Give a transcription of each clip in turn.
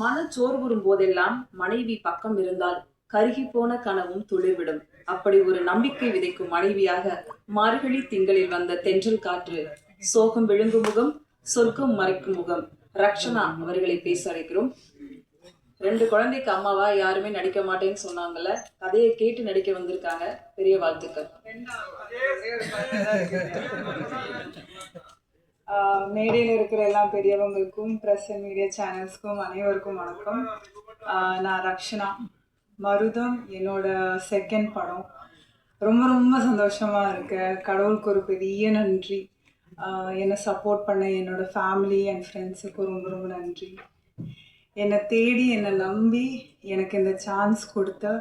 மனச்சோர்வுறும் போதெல்லாம் மனைவி பக்கம் இருந்தால் கருகி போன கனவும் துளிர்விடும். அப்படி ஒரு நம்பிக்கை விதைக்கும் மனைவியாக மார்கழி திங்களில் வந்த தென்றல் காற்று சோகம் விழுங்கும் முகம் சொர்க்கம் மறைக்கும் முகம். ரக்ஷனா அவர்களை பேச அழைக்கிறோம். ரெண்டு குழந்தைக்கு அம்மாவா? யாருமே நடிக்க மாட்டேன்னு சொன்னாங்கல்ல. கதையை கேட்டு நடிக்க வந்திருக்காங்க. பெரிய வாழ்த்துக்கள். மேடையில் இருக்கிற எல்லா பெரியவங்களுக்கும் ப்ரெஸ் அண்ட் மீடியா சேனல்ஸ்க்கும் அனைவருக்கும் வணக்கம். நான் ரக்ஷனா. மருதம் என்னோட செகண்ட் படம். ரொம்ப ரொம்ப சந்தோஷமாக இருக்கேன் கடவுளுக்கு ஒரு பெரிய நன்றி. என்னை சப்போர்ட் பண்ண என்னோட ஃபேமிலி அண்ட் ஃப்ரெண்ட்ஸுக்கும் ரொம்ப ரொம்ப நன்றி. என்னை தேடி என்னை நம்பி எனக்கு இந்த சான்ஸ் கொடுத்த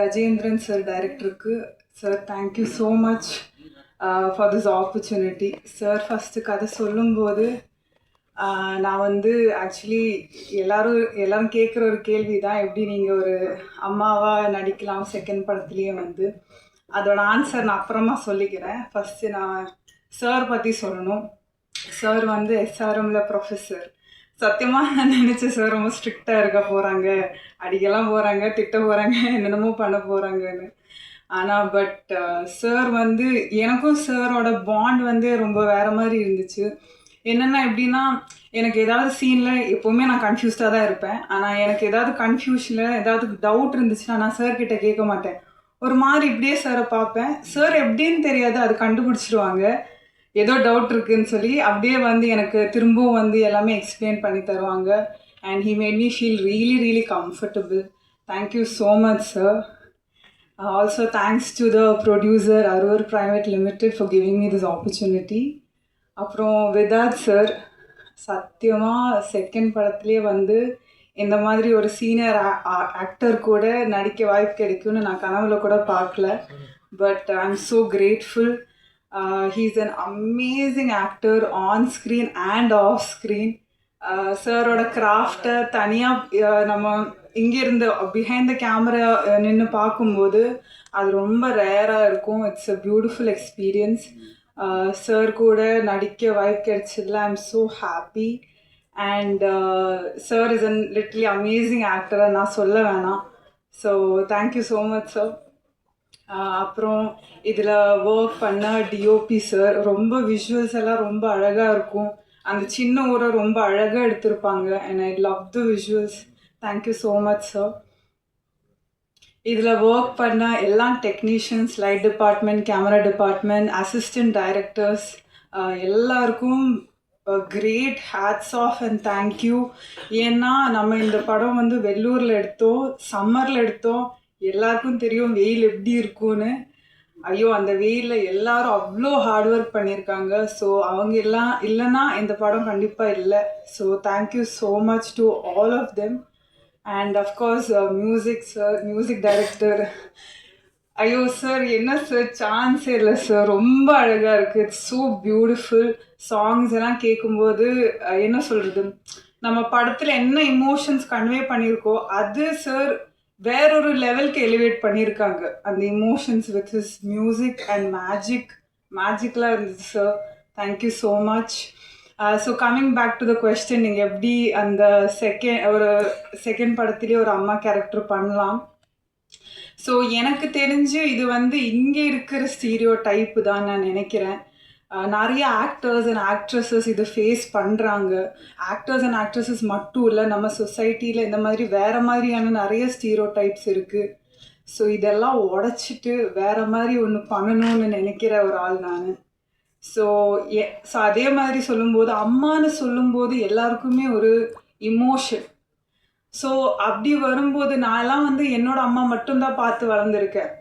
கஜேந்திரன் சார் டைரக்டருக்கு sir thank you so much for this opportunity sir first கதை சொல்லும்போது uh, நான் வந்து ஆக்சுவலி எல்லாரும் எல்லாரும் கேட்குற ஒரு கேள்வி தான் எப்படி நீங்கள் ஒரு அம்மாவாக நடிக்கலாம் செகண்ட் படத்துலேயே வந்து. அதோட ஆன்சர் நான் அப்புறமா சொல்லிக்கிறேன். ஃபஸ்ட்டு நான் சார் பற்றி சொல்லணும். சார் வந்து எஸ்ஆர்எம்ல ப்ரொஃபஸர் சத்தியமாக நான் நினச்சேன் சார் ரொம்ப ஸ்ட்ரிக்டாக இருக்க போகிறாங்க அடிக்கலாம் போகிறாங்க திட்ட போகிறாங்க என்னென்னமோ பண்ண போகிறாங்கன்னு ஆனால் பட் சார் வந்து எனக்கும் சாரோட பாண்ட் வந்து ரொம்ப வேற மாதிரி இருந்துச்சு. என்னென்னா எப்படின்னா எனக்கு ஏதாவது சீனில் எப்போவுமே நான் கன்ஃபியூஸ்டாக தான் இருப்பேன். ஆனால் எனக்கு ஏதாவது கன்ஃபியூஷனில் ஏதாவது டவுட் இருந்துச்சுன்னா நான் சார்கிட்ட கேட்க மாட்டேன். ஒரு மாதிரி இப்படியே சாரை பார்ப்பேன். சார் எப்படின்னு தெரியாது அது கண்டுபிடிச்சிருவாங்க. ஏதோ டவுட் இருக்குன்னு சொல்லி அப்படியே வந்து எனக்கு திரும்பவும் வந்து எல்லாமே எக்ஸ்பிளைன் பண்ணி தருவாங்க. And he made me feel really really comfortable thank you so much sir Uh, also thanks to the producer Aroor private limited for giving me this opportunity அப்புறம் விதாத் சார் சத்தியமாக செகண்ட் படத்துலேயே வந்து இந்த மாதிரி ஒரு சீனியர் ஆக்டர் கூட நடிக்க வாய்ப்பு கிடைக்கும்னு நான் கனவுல கூட பார்க்கல. But I am so grateful he's an amazing actor on screen and off screen சாரோட கிராஃப்டை தனியாக நம்ம இங்கேருந்து பிஹைண்ட் த கேமரா நின்று பார்க்கும்போது அது ரொம்ப ரேராக இருக்கும். It's a beautiful experience sir கூட நடிக்க வாய்ப்பு கிடைச்சதுல I am so happy and sir is an literally amazing ஆக்டரை நான் சொல்ல வேணாம். So thank you so much sir அப்புறம் இதில் ஒர்க் பண்ண டிஓபி சார் ரொம்ப விஷுவல்ஸ் எல்லாம் ரொம்ப அழகாக இருக்கும். அந்த சின்ன ஊரை ரொம்ப அழகாக எடுத்திருப்பாங்க. And I love the visuals thank you so much sir இதில் ஒர்க் பண்ண எல்லா technicians light department camera department assistant directors எல்லாருக்கும் great hats off and thank you ஏன்னா நம்ம இந்த படம் வந்து வெள்ளூரில் எடுத்தோம் சம்மரில் எடுத்தோம். எல்லாருக்கும் தெரியும் வெயில் எப்படி இருக்கும்னு. ஐயோ அந்த வெயிலில் எல்லாரும் அவ்வளோ ஹார்ட் ஒர்க் பண்ணியிருக்காங்க ஸோ அவங்க எல்லாம் இல்லைன்னா இந்த படம் கண்டிப்பாக இல்லை. So thank you so much to all of them and of course music sir music director ஐயோ சார் என்ன சார் சான்ஸே இல்லை சார் ரொம்ப அழகாக இருக்குது இட்ஸ் ஸோ பியூட்டிஃபுல் சாங்ஸ் எல்லாம் கேட்கும்போது என்ன சொல்கிறது நம்ம படத்தில் என்ன இமோஷன்ஸ் கன்வே பண்ணியிருக்கோ அது சார் வேறொரு லெவலுக்கு எலிவேட் பண்ணியிருக்காங்க. அந்த emotions with his music and magic மேஜிக்கலாக இருந்துச்சு sir thank you so much so coming back to the question நீங்கள் எப்படி அந்த செகண்ட் ஒரு செகண்ட் படத்துலேயே ஒரு அம்மா கேரக்டர் பண்ணலாம்? ஸோ எனக்கு தெரிஞ்சு இது வந்து இங்கே இருக்கிற ஸ்டீரியோ டைப்பு தான் நான் நினைக்கிறேன். Uh, நிறைய ஆக்டர்ஸ் அண்ட் ஆக்ட்ரஸஸ் இது ஃபேஸ் பண்ணுறாங்க ஆக்டர்ஸ் அண்ட் ஆக்ட்ரஸஸ் மட்டும் இல்லை நம்ம சொசைட்டியில் இந்த மாதிரி வேறு மாதிரியான நிறைய ஸ்டீரியோ டைப்ஸ் இருக்குது ஸோ இதெல்லாம் உடச்சிட்டு வேறு மாதிரி ஒன்று பண்ணணும்னு நினைக்கிற ஒரு ஆள் நான். ஸோ எ ஸோ அதே மாதிரி சொல்லும்போது அம்மான்னு சொல்லும்போது எல்லாருக்குமே ஒரு இமோஷன் ஸோ அப்படி வரும்போது நான்லாம் வந்து என்னோட அம்மா மட்டும்தான் பார்த்து வளர்ந்துருக்கேன்.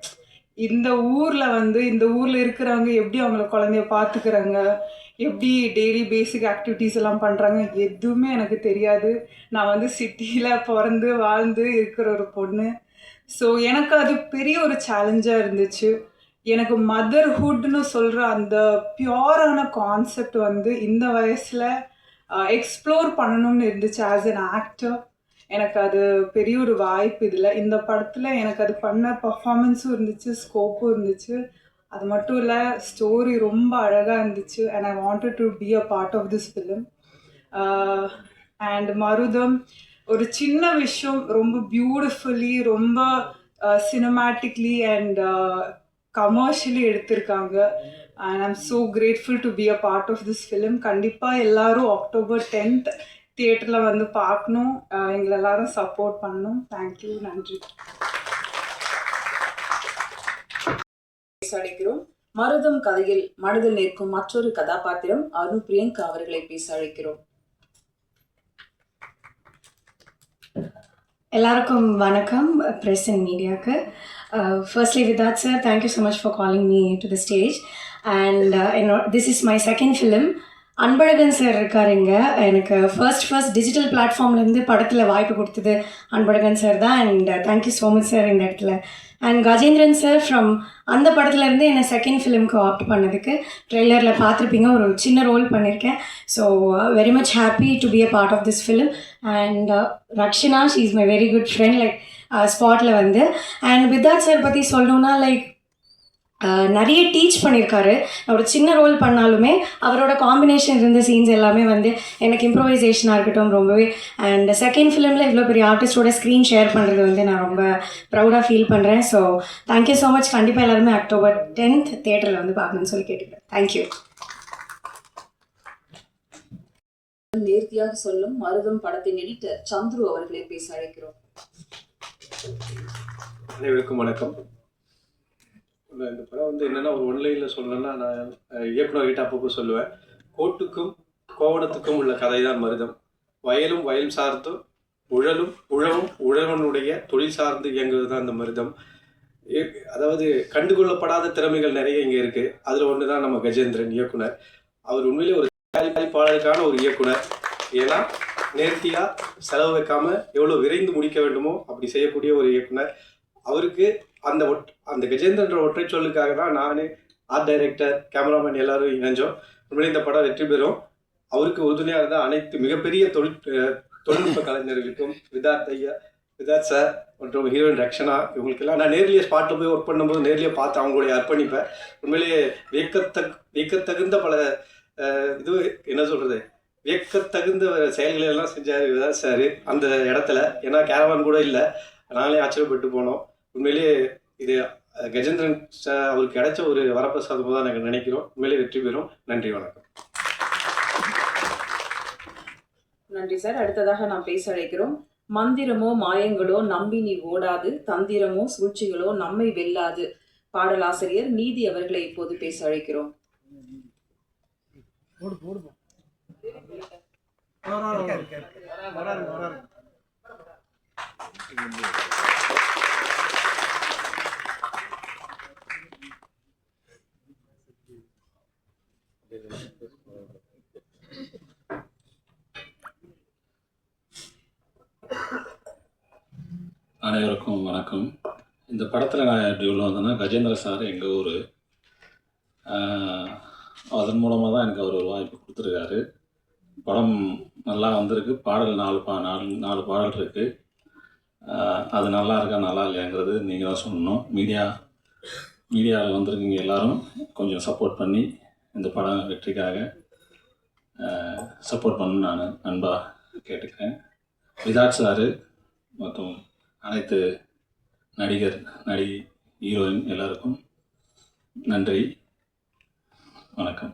இந்த ஊரில் வந்து இந்த ஊரில் இருக்கிறவங்க எப்படி அவங்கள குழந்தைய பார்த்துக்கிறாங்க? எப்படி டெய்லி பேசிக் ஆக்டிவிட்டீஸ் எல்லாம் பண்ணுறாங்க எதுவுமே எனக்கு தெரியாது. நான் வந்து சிட்டியில் பிறந்து வாழ்ந்து இருக்கிற ஒரு பொண்ணு. ஸோ எனக்கு அது பெரிய ஒரு சேலஞ்சாக இருந்துச்சு. எனக்கு மதர்ஹுட்னு சொல்கிற அந்த பியோரான கான்செப்ட் வந்து இந்த வயசில் எக்ஸ்ப்ளோர் பண்ணணும்னு இருந்துச்சு ஆஸ் அன் ஆக்டர் எனக்கு அது பெரிய ஒரு வாய்ப்பு இதில். இந்த படத்தில் எனக்கு அது பண்ண பர்ஃபாமன்ஸும் இருந்துச்சு ஸ்கோப்பும் இருந்துச்சு. அது மட்டும் இல்லை ஸ்டோரி ரொம்ப அழகாக இருந்துச்சு and I wanted to be a part of this film and Marudham ஒரு சின்ன விஷயம் ரொம்ப பியூட்டிஃபுல்லி ரொம்ப சினிமேட்டிக்லி அண்ட் கமர்ஷியலி எடுத்திருக்காங்க. And I'm so grateful to be a part of this film கண்டிப்பாக எல்லாரும் அக்டோபர் டென்த் தியேட்டரில் வந்து பார்க்கணும். Uh, எங்களை எல்லாரும் சப்போர்ட் பண்ணணும். தேங்க்யூ நன்றி. பேச அழைக்கிறோம் மருதம் கதையில் மனதில் நிற்கும் மற்றொரு கதாபாத்திரம் அருண் பிரியங்கா அவர்களை பேச அழைக்கிறோம் எல்லாருக்கும் வணக்கம் ப்ரெஸ் அண்ட் மீடியாவுக்கு firstly விதாத் sir thank you so much for calling me to the stage and என்னோட this is my second film Anbazhagan sir இருக்காருங்க. எனக்கு ஃபர்ஸ்ட் ஃபர்ஸ்ட் டிஜிட்டல் பிளாட்ஃபார்ம்லேருந்து படத்தில் வாய்ப்பு கொடுத்தது அன்பழகன் சார் தான். And thank you so much sir இந்த இடத்துல. அண்ட் கஜேந்திரன் சார் ஃப்ரம் அந்த படத்துலேருந்து என்னை செகண்ட் ஃபிலிம்க்கு ஆப்ட் பண்ணதுக்கு ட்ரெய்லரில் பார்த்துருப்பீங்க. ஒரு சின்ன ரோல் பண்ணியிருக்கேன் so very much happy to be a part of this film and Rakshana she is my very good friend like ஸ்பாட்டில் வந்து. அண்ட் வித்தாத் சார் பற்றி சொல்லணுன்னா லைக் நிறைய டீச் பண்ணியிருக்காரு ஒரு சின்ன ரோல் பண்ணாலுமே அவரோட காம்பினேஷன் இருந்த சீன்ஸ் எல்லாமே வந்து எனக்கு இம்ப்ரோவைசேஷனாக இருக்கட்டும் ரொம்பவே. அண்ட் செகண்ட் ஃபிலிமில் இவ்வளோ பெரிய ஆர்டிஸ்டோட ஸ்க்ரீன் ஷேர் பண்ணுறது வந்து நான் ரொம்ப ப்ரௌடாக ஃபீல் பண்ணுறேன் so thank you so much கண்டிப்பாக எல்லாருமே அக்டோபர் டென்த் தேட்டரில் வந்து பார்க்கணும்னு சொல்லி கேட்டுக்கிறேன். தேங்க்யூ நேர்த்தியாக சொல்லும் மருதம் படத்தின் எடிட்டர் சந்துரு அவர்களை பேச அழைக்கிறோம். அனைவருக்கும் வணக்கம். இந்த படம் வந்து என்னென்னா ஒரு ஒன்லைனில் சொல்லணும்னா நான் இயக்குனர் இயக்குனர்கிட்ட அப்பப்போ சொல்லுவேன். கோட்டுக்கும் கோவணத்துக்கும் உள்ள கதை தான் மருதம். வயலும் வயல் சார்ந்தும் உழலும் உழவும் உழவனுடைய தொழில் சார்ந்து இயங்குவது தான் இந்த மருதம். அதாவது கண்டுகொள்ளப்படாத திறமைகள் நிறைய இங்கே இருக்குது அதில் ஒன்று தான் நம்ம கஜேந்திரன் இயக்குனர். அவர் உண்மையிலே ஒரு தயாரிப்பாளருக்கான ஒரு இயக்குனர். ஏன்னா நேர்த்தியாக செலவு வைக்காமல் எவ்வளோ விரைந்து முடிக்க வேண்டுமோ அப்படி செய்யக்கூடிய ஒரு இயக்குனர். அவருக்கு அந்த ஒட் அந்த கஜேந்திரன்ற ஒற்றை சொல்லுக்காக தான் நான் ஆர்ட் டைரக்டர் கேமராமேன் எல்லாரும் இணைஞ்சோம். உண்மையிலே இந்த படம் வெற்றி பெறும். அவருக்கு உறுதுணையாக இருந்த அனைத்து மிகப்பெரிய தொழில் தொழில்நுட்ப கலைஞர்களுக்கும் விதார்த் ஐயா விதார்த் சார் மற்றும் ஹீரோயின் ரக்ஷனா இவங்களுக்கெல்லாம் நான் நேர்லேயே ஸ்பாட்டில் போய் ஒர்க் பண்ணும்போது நேர்லேயே பார்த்து அவங்களுடைய அர்ப்பணிப்பேன். உண்மையிலேயே வியக்கத்தக் வியக்கத்தகுந்த பல இது என்ன சொல்கிறது வியக்கத்தகுந்த செயல்களை எல்லாம் செஞ்சார் விதார்த் சார் அந்த இடத்துல. ஏன்னா கேரவான் கூட இல்லை. நாங்களே ஆச்சரியப்பட்டு போனோம். உண்மையிலேயே இது கஜேந்திரன் சார் அவருக்கு கிடைச்ச ஒரு வரப்பிரசாதமாக தான் நாங்கள் நினைக்கிறோம். உண்மையிலேயே வெற்றி பெறும். நன்றி வணக்கம். நன்றி சார் அடுத்ததாக நாம் பேச அழைக்கிறோம். மந்திரமோ மாயங்களோ நம்பி நீ ஓடாது. தந்திரமோ சூழ்ச்சிகளோ நம்மை வெல்லாது. பாடலாசிரியர் நீதி அவர்களை இப்போது பேச அழைக்கிறோம். அனைவருக்கும் வணக்கம். இந்த படத்தில் நான் எப்படி உள்ள வந்தேன்னா கஜேந்திர சார் எங்கள் ஊர். அதன் மூலமாக தான் எனக்கு அவர் ஒரு வாய்ப்பு கொடுத்துருக்காரு. படம் நல்லா வந்திருக்கு. பாடல் நாலு பா நாலு நாலு பாடல் இருக்குது அது நல்லா இருக்கா நல்லா இல்லையாங்கிறது நீங்கள் தான் சொல்லணும். மீடியா மீடியாவில் வந்திருக்கீங்க எல்லோரும். கொஞ்சம் சப்போர்ட் பண்ணி இந்த படம் வெற்றிக்காக சப்போர்ட் பண்ணணும்னு நான் அன்பாக கேட்டுக்கிறேன். விதாட் சாரு மற்றும் அனைத்து நடிகர் நடிகை ஹீரோயின் எல்லாருக்கும் நன்றி வணக்கம்.